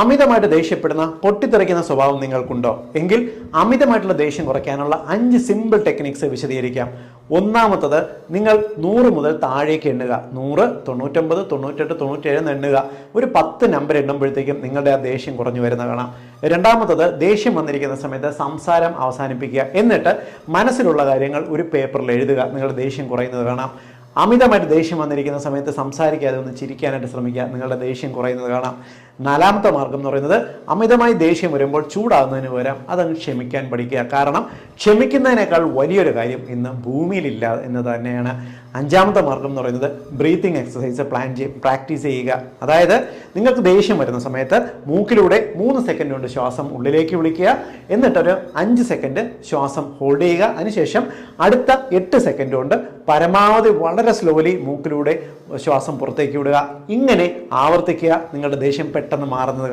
അമിതമായിട്ട് ദേഷ്യപ്പെടുന്ന പൊട്ടിത്തെറിക്കുന്ന സ്വഭാവം നിങ്ങൾക്കുണ്ടോ? എങ്കിൽ അമിതമായിട്ടുള്ള ദേഷ്യം കുറയ്ക്കാനുള്ള അഞ്ച് സിമ്പിൾ ടെക്നിക്സ് വിശദീകരിക്കാം. ഒന്നാമത്തത് നിങ്ങൾ നൂറ് മുതൽ താഴേക്ക് എണ്ണുക. നൂറ് തൊണ്ണൂറ്റൊമ്പത് തൊണ്ണൂറ്റെട്ട് തൊണ്ണൂറ്റേഴ് എന്ന് എണ്ണുക. ഒരു പത്ത് നമ്പർ എണ്ണുമ്പോഴത്തേക്കും നിങ്ങളുടെ ആ ദേഷ്യം കുറഞ്ഞു വരുന്ന കാണാം. രണ്ടാമത്തത് ദേഷ്യം വന്നിരിക്കുന്ന സമയത്ത് സംസാരം അവസാനിപ്പിക്കുക. എന്നിട്ട് മനസ്സിലുള്ള കാര്യങ്ങൾ ഒരു പേപ്പറിൽ എഴുതുക. നിങ്ങളുടെ ദേഷ്യം കുറയുന്നത് കാണാം. അമിതമായിട്ട് ദേഷ്യം വന്നിരിക്കുന്ന സമയത്ത് സംസാരിക്കാതെ ഒന്ന് ചിരിക്കാനായിട്ട് ശ്രമിക്കുക. നിങ്ങളുടെ ദേഷ്യം കുറയുന്നത് കാണാം. നാലാമത്തെ മാർഗം എന്ന് പറയുന്നത് അമിതമായി ദേഷ്യം വരുമ്പോൾ ചൂടാകുന്നതിന് പകരം അതങ്ങ് ക്ഷമിക്കാൻ പഠിക്കുക. കാരണം ക്ഷമിക്കുന്നതിനേക്കാൾ വലിയൊരു കാര്യം ഇന്ന് ഭൂമിയിലില്ല എന്ന് തന്നെയാണ്. അഞ്ചാമത്തെ മാർഗം എന്ന് പറയുന്നത് ബ്രീത്തിങ് എക്സസൈസ് പ്ലാൻ ചെയ്യും പ്രാക്ടീസ് ചെയ്യുക. അതായത് നിങ്ങൾക്ക് ദേഷ്യം വരുന്ന സമയത്ത് മൂക്കിലൂടെ മൂന്ന് സെക്കൻഡ് കൊണ്ട് ശ്വാസം ഉള്ളിലേക്ക് വിളിക്കുക. എന്നിട്ടൊരു അഞ്ച് സെക്കൻഡ് ശ്വാസം ഹോൾഡ് ചെയ്യുക. അതിനുശേഷം അടുത്ത എട്ട് സെക്കൻഡ് കൊണ്ട് പരമാവധി വളരെ സ്ലോലി മൂക്കിലൂടെ ശ്വാസം പുറത്തേക്ക് വിടുക. ഇങ്ങനെ ആവർത്തിക്കുക. നിങ്ങളുടെ ദേഷ്യം പെട്ടെന്ന് മാറുന്നത്